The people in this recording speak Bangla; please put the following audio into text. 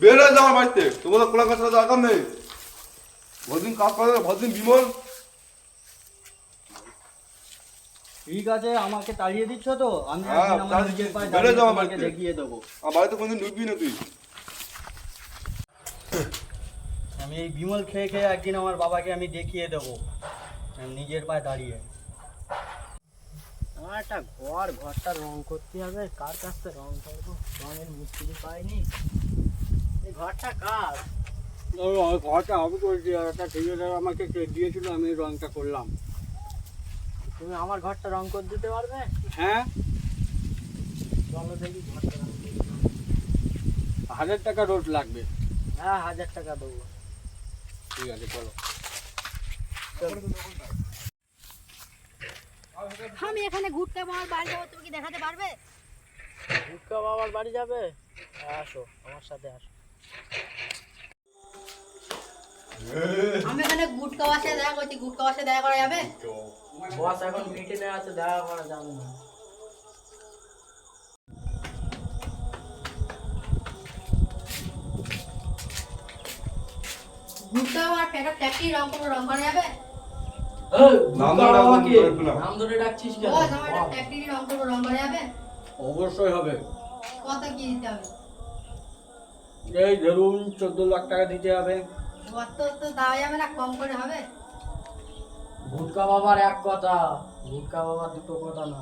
বের হয়ে বাড়িতে। তোমাদের কোলা কাছার দরকার নেই। ভদিন কাজ করে ভদিন বিমল। ঠিক আছে আমাকে তাড়িয়ে দিচ্ছ তো? আমি হ্যাঁ, একদিন আমার নিজের পায়ে বেরো দাঁড়িয়ে যাও আমার বাড়িতে। দেখিয়ে দেবো। আমার বাড়িতে কোনদিন ঢুকবি না তুই। আমি এই বিমল খেয়ে খেয়ে একদিন আমার বাবাকে আমি দেখিয়ে দেবো। আমি নিজের পায়ে দাঁড়িয়ে। আমার একটা ঘর ঘরটা রং করতে হবে। কার কাছ থেকে রং করব? রঙের মিস্ত্রি পাইনি। ঘরটা কার? ঘরটা আমি করেছি আর একটা ঠিকাদার আমাকে দিয়েছিল আমি রংটা করলাম। তুমি আমার ঘরটা রং করে দিতে পারবে? হ্যাঁ। চলো দেখি ঘরটা। হাজার টাকা রোড লাগবে। হ্যাঁ হাজার টাকা দেবো। ঠিক আছে চলো। আমি এখানে ঘুরতে আমার বাড়ি যাব তুমি কি দেখাতে পারবে? ভুটকা বাবার বাড়ি যাবে? আসো আমার সাথে আসো। আমি এখানে গুটকা বাসে দেখা করছি গুটকা বাসে দেখা করা যাবে? বস এখন মিটিংয়ে আছে দেখা করা যাবে না। গুটকা আর পেটা ট্যাক্সি রং করা রং করব রং করা যাবে? অবশ্যই হবে। কত কি দিতে হবে? এই ধরুন চোদ্দ লাখ টাকা দিতে হবে। দেওয়া যাবে না কম করে হবে। ভুটকা বাবার এক কথা ভুটকা বাবার দুটো কথা না।